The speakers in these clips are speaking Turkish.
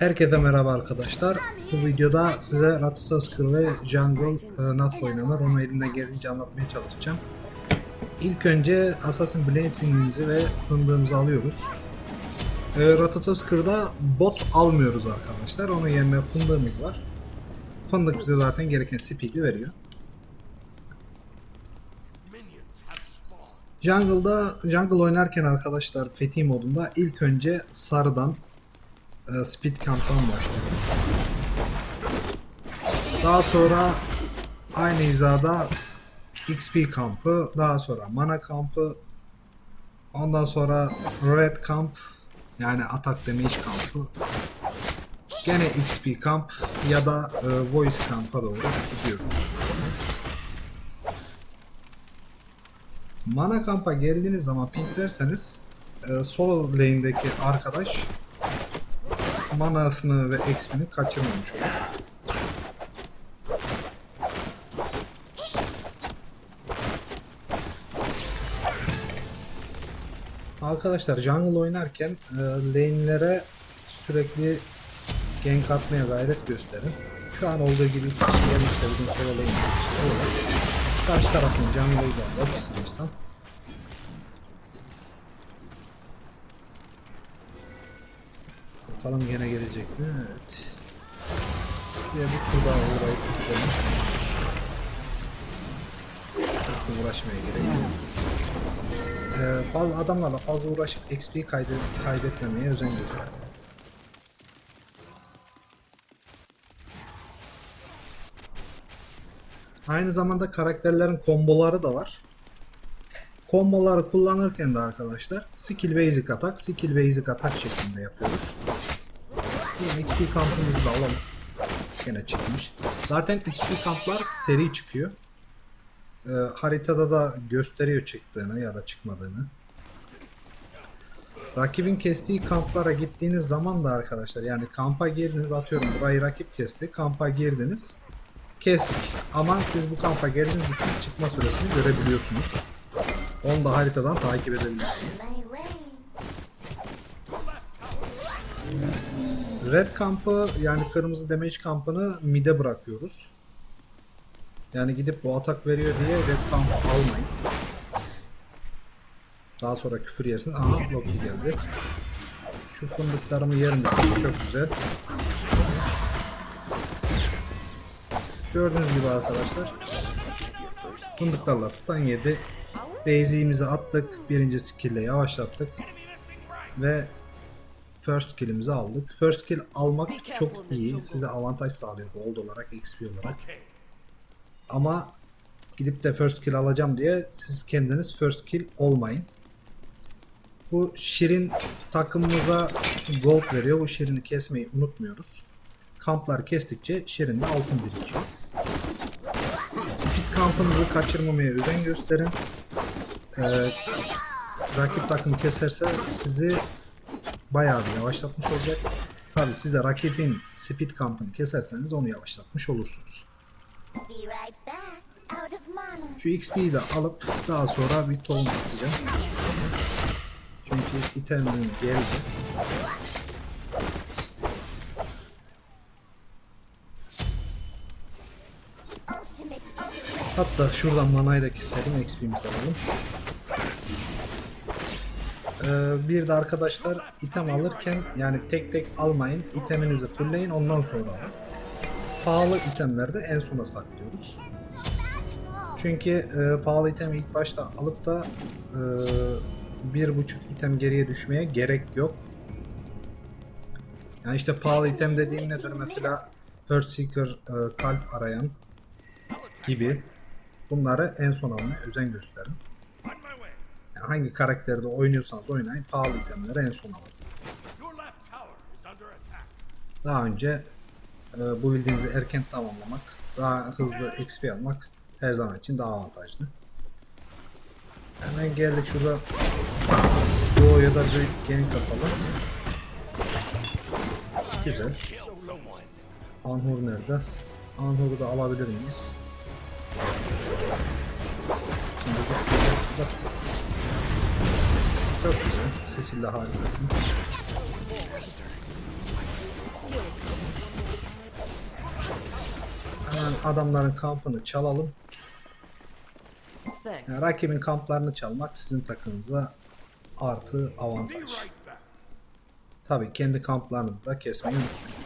Herkese merhaba arkadaşlar. Bu videoda size Ratatoskr ve Jungle e, nasıl oynanır onu elimden geldiğince anlatmaya çalışacağım. İlk önce Assassin Blazing'imizi ve fındığımızı alıyoruz. E, Ratatoskr'da bot almıyoruz arkadaşlar. Onun yerine fındığımız var. Fındık bize zaten gereken speed'i veriyor. Jungle'da Jungle oynarken arkadaşlar Fethi modunda ilk önce sarıdan e, speed kamptan başlıyoruz. Daha sonra aynı hizada XP kampı, daha sonra mana kampı, ondan sonra red kamp yani atak damage kampı, gene XP kamp ya da e, voice kampa doğru gidiyoruz. Mana kampa geldiğiniz zaman pinklerseniz e, solo lane'deki arkadaş manasını ve XP'ni kaçırmamış olur. Arkadaşlar jungle oynarken e, lane'lere sürekli gank atmaya gayret gösterin. Şu an olduğu gibi iki kişi gelmişse bizim olur. Karşı tarafın jungle'ı da var sanırsam. Bakalım gene gelecek mi? Evet. Bir bir tur daha uğrayıp gidelim. Çok uğraşmaya gerek yok. Ee, fazla adamlarla fazla uğraşıp XP kaydet kaybetmemeye özen gösterin. Aynı zamanda karakterlerin komboları da var. Komboları kullanırken de arkadaşlar skill basic atak, skill basic atak şeklinde yapıyoruz. XP kampımızı da alalım. Gene çıkmış. Zaten XP kamplar seri çıkıyor. Ee, haritada da gösteriyor çıktığını ya da çıkmadığını. Rakibin kestiği kamplara gittiğiniz zaman da arkadaşlar yani kampa girdiniz atıyorum burayı rakip kesti kampa girdiniz kestik ama siz bu kampa geldiğiniz için çıkma süresini görebiliyorsunuz. Onu da haritadan takip edebilirsiniz. Red kampı yani kırmızı damage kampını mid'e bırakıyoruz. Yani gidip bu atak veriyor diye red kampı almayın. Daha sonra küfür yersin. Aha Loki geldi. Şu fındıklarımı yer misin? Çok güzel. Gördüğünüz gibi arkadaşlar. Fındıklarla stun yedi. Base'imizi attık. Birinci skill ile yavaşlattık. Ve first kill'imizi aldık. First kill almak çok iyi. Size avantaj sağlıyor gold olarak, XP olarak. Ama gidip de first kill alacağım diye siz kendiniz first kill olmayın. Bu Şirin takımımıza gold veriyor. Bu Şirin'i kesmeyi unutmuyoruz. Kamplar kestikçe Şirin'de altın birikiyor. Speed kampınızı kaçırmamaya özen gösterin. Ee, rakip takım keserse sizi bayağı bir yavaşlatmış olacak. Tabi siz de rakibin speed kampını keserseniz onu yavaşlatmış olursunuz. Şu XP'yi de alıp daha sonra bir tohum atacağım. Çünkü itemim geldi. Hatta şuradan manayı da keselim XP'mizi alalım. Ee, bir de arkadaşlar item alırken yani tek tek almayın. iteminizi fullleyin ondan sonra alın. Pahalı itemleri de en sona saklıyoruz. Çünkü e, pahalı itemi ilk başta alıp da e, bir buçuk item geriye düşmeye gerek yok. Yani işte pahalı item dediğim nedir? Mesela Earthseeker e, kalp arayan gibi bunları en son almaya özen gösterin. Yani hangi karakterde oynuyorsanız oynayın pahalı itemleri en son alın. Daha önce e, bu bildiğinizi erken tamamlamak, daha hızlı XP almak her zaman için daha avantajlı. Hemen geldik şurada Doğu ya da bir gen kapalı. Güzel. Anhur nerede? Anhur'u da alabilir miyiz? Şimdi. Çok güzel. Cecilia harikasın. Hemen adamların kampını çalalım. Yani rakibin kamplarını çalmak sizin takımınıza artı avantaj. Tabi kendi kamplarınızı da kesmeyi unutmayın.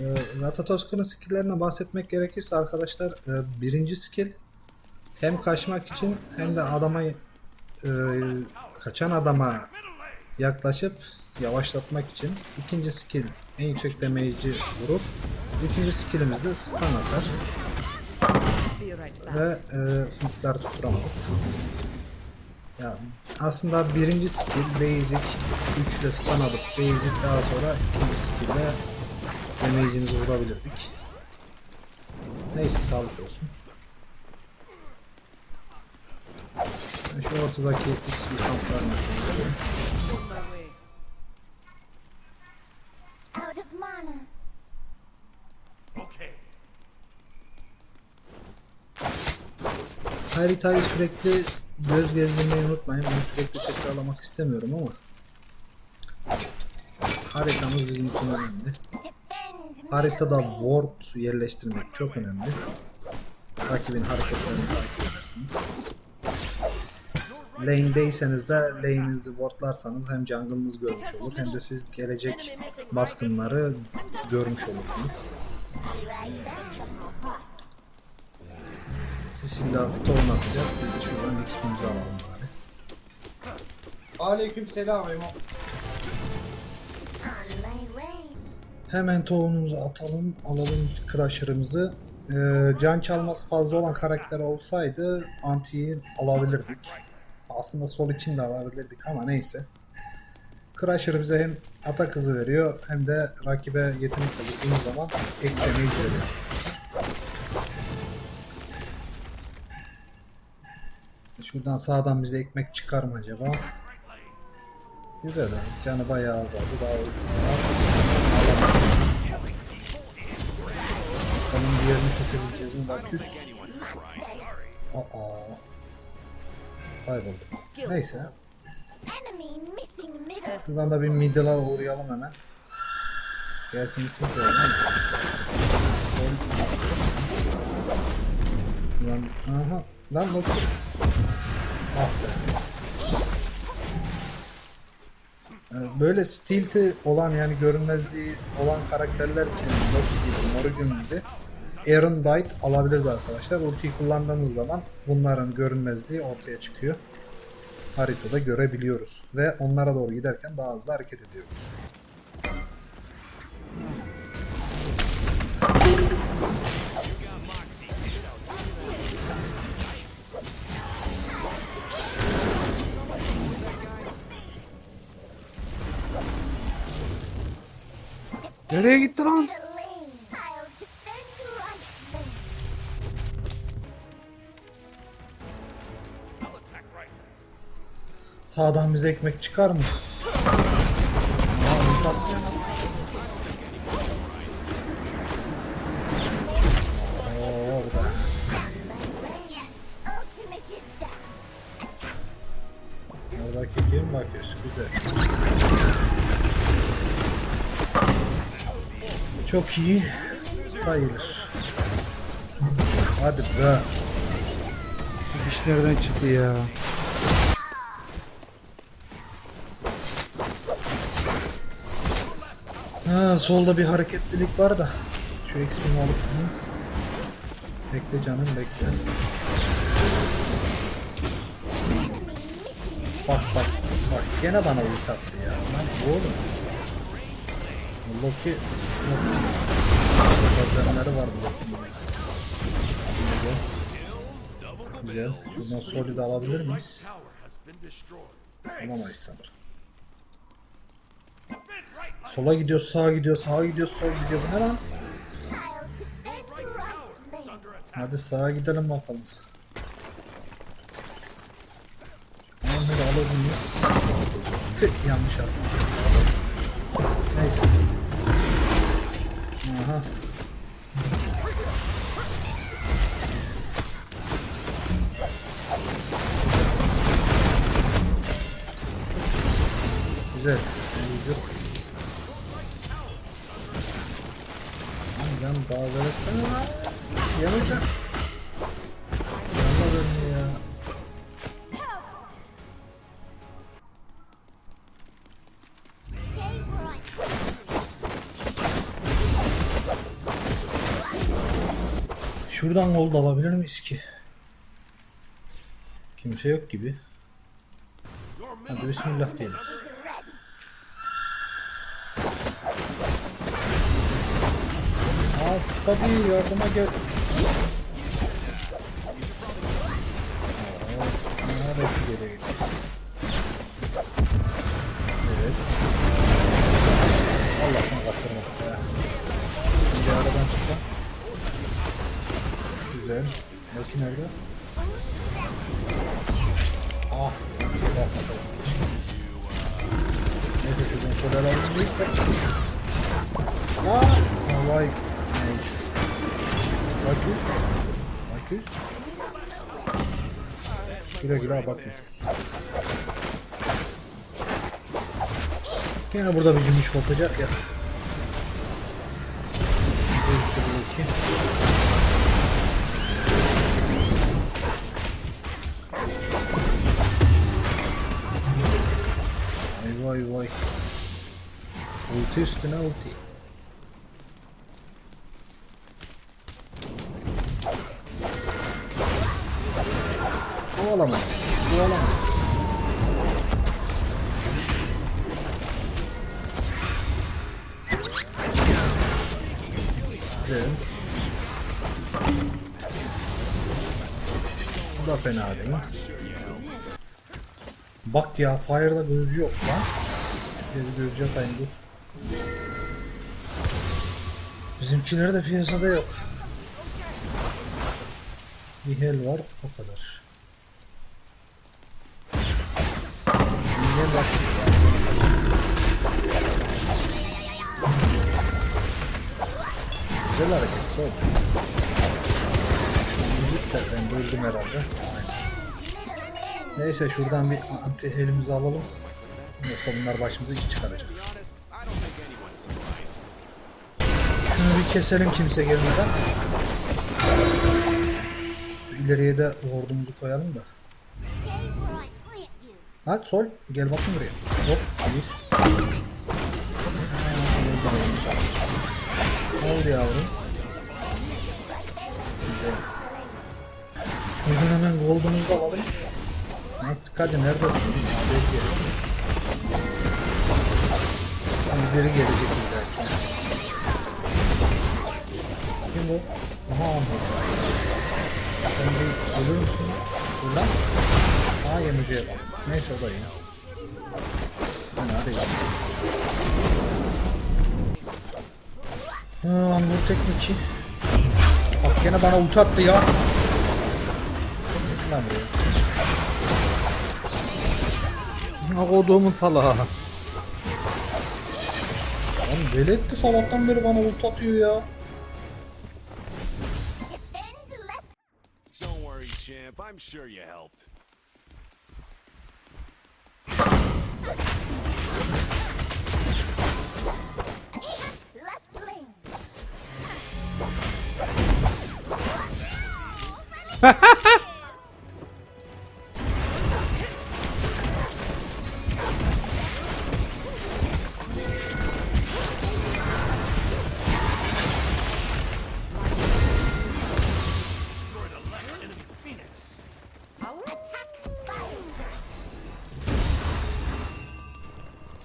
Ee, Ratatoska'nın skilllerine bahsetmek gerekirse arkadaşlar e, birinci skill hem kaçmak için hem de adama e, kaçan adama yaklaşıp yavaşlatmak için. İkinci skill en yüksek damage'i vurur. Üçüncü skillimiz de stun atar ve e, flinkler tutturamadık. Ya aslında birinci skill basic 3 ile stun alıp basic daha sonra ikinci skill ile damage'imizi vurabilirdik. Neyse sağlık olsun. Şu ortadaki XP kamplarını. Haritayı sürekli göz gezdirmeyi unutmayın. Onu sürekli tekrarlamak istemiyorum ama haritamız bizim için önemli. Haritada ward yerleştirmek çok önemli. Rakibin hareketlerini takip edersiniz. Lane'deyseniz de lane'inizi wardlarsanız hem jungle'ınız görmüş olur hem de siz gelecek baskınları görmüş olursunuz. Sicilya torun atacak. Biz de şuradan XP'mizi alalım bari. Aleyküm selam Emo. Hemen tohumumuzu atalım, alalım Crusher'ımızı. Ee, can çalması fazla olan karakter olsaydı antiyi alabilirdik. Aslında sol için de alabilirdik ama neyse. Crusher bize hem atak hızı veriyor hem de rakibe yetenek vurduğumuz zaman eklemeyi veriyor. Şuradan sağdan bize ekmek çıkar mı acaba? Güzel. Canı bayağı azaldı. Daha ultim var. Bakalım diğerini kesebileceğiz mi? Baküs. Aa. Kayboldu. Neyse. Buradan da bir middle'a uğrayalım hemen. Gerçi misin de. Lan, aha. Lan bak. Ah be. Böyle stilti olan yani görünmezliği olan karakterler için Loki gibi, Morrigan gibi Erendite alabiliriz arkadaşlar. Ultiyi kullandığımız zaman bunların görünmezliği ortaya çıkıyor. Haritada görebiliyoruz. Ve onlara doğru giderken daha hızlı hareket ediyoruz. Nereye gitti lan? Sağdan bize ekmek çıkar mı? Oradaki kim bakıyoruz? Güzel. Çok iyi sayılır. Hadi be. Bu iş çıktı ya? Ha, solda bir hareketlilik var da. Şu XP'mi alıp bunu. Bekle canım bekle. Bak bak bak gene bana ult attı ya. Lan oğlum. Loki Loki. Bazenleri vardı Loki'nin. Güzel. Güzel. Şuradan solid alabilir miyiz? Alamayız sanırım. Sola gidiyor, sağa gidiyor, sağa gidiyor, sol gidiyor. Bu ne lan? Hadi sağa gidelim bakalım. Onları alır mıyız? Yanlış aldım. Neyse. Aha. Can daha versene lan. Yanacak. Şuradan gol da alabilir miyiz ki? Kimse yok gibi. Hadi bismillah diyelim. Spadi yardıma gel. Bakıyoruz. Bakıyoruz. Güle güle bakıyoruz. Gene burada bir cümüş kopacak ya. Vay vay vay. Ulti üstüne ulti. Kovalama. Kovalama. Güzel. Bu da fena değil. Bak ya Fire'da gözcü yok lan. Bir gözcü atayım dur. Bizimkileri de piyasada yok. Bir hel var o kadar. Bak. Güzel hareket sol. Müzik ben böldüm herhalde. Neyse şuradan bir anti elimizi alalım. Yoksa bunlar başımıza iş çıkaracak. Şunu bir keselim kimse gelmeden. İleriye de ordumuzu koyalım da. Hadi sol gel bakın buraya. Hop bir. Ne oldu yavrum? Güzel. Buradan hemen gold'umuzu alalım. Nasıl hadi neredesin? Abi gel. Biri gelecek illa ki. Kim bu? Aha Ahmet. Sen bir ölür müsün? Dur lan. Aa yemucuya bak. Neyse o da iyi. Fena değil. Ha, Angur tekniki. Bak gene bana ulti attı ya. Lan buraya. Ha koduğumun salağı. Lan deli etti sabahtan beri bana ulti atıyor ya. I'm sure you helped.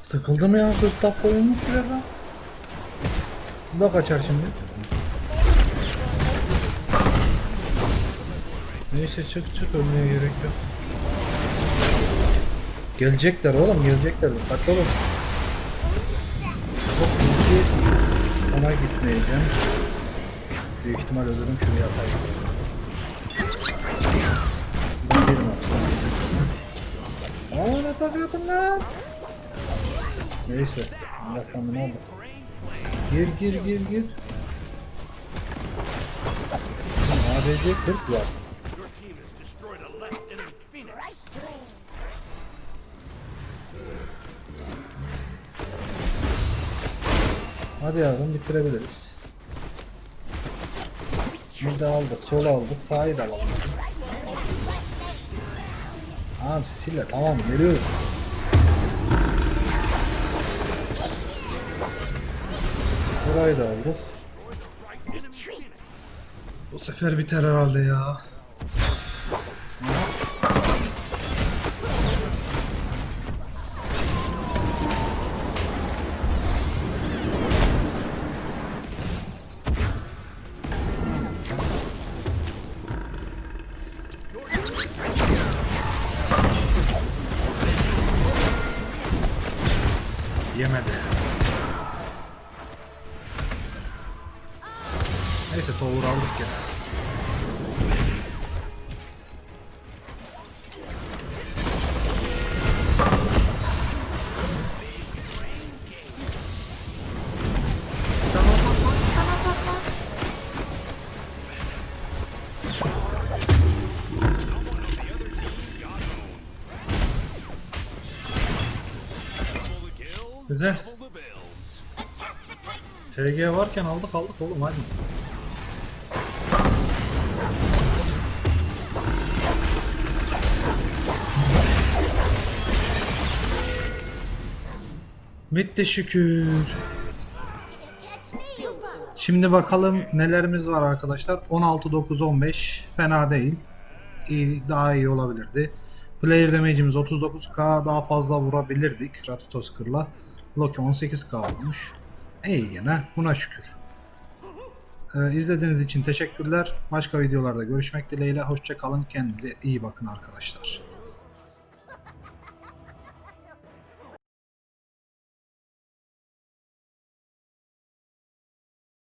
Sıkıldım ya 40 dakika oyunun sürer lan. Bu da kaçar şimdi. Neyse çık çık ölmeye gerek yok. Gelecekler oğlum gelecekler. Dikkatli olun. Çok hızlı ona gitmeyeceğim. Büyük ihtimal ölürüm şuraya atayım. Ben birim hapishanede. Aa ne takıyordun lan? Neyse. Allah'tan ne oldu? Gir gir gir gir. ADC 40 zaten. Hadi yavrum bitirebiliriz. Mid'i aldık, solu aldık, sağı da alalım. Tamam Sicilya tamam geliyoruz. Burayı da aldık. Bu sefer biter herhalde ya. Güzel. FG varken aldık aldık oğlum hadi. Bitti şükür. Şimdi bakalım nelerimiz var arkadaşlar. 16 9 15 fena değil. İyi, daha iyi olabilirdi. Player damage'imiz 39k daha fazla vurabilirdik Ratatoskır'la. Loki 18k olmuş. İyi gene buna şükür. Ee, izlediğiniz için teşekkürler. Başka videolarda görüşmek dileğiyle. Hoşça kalın. Kendinize iyi bakın arkadaşlar.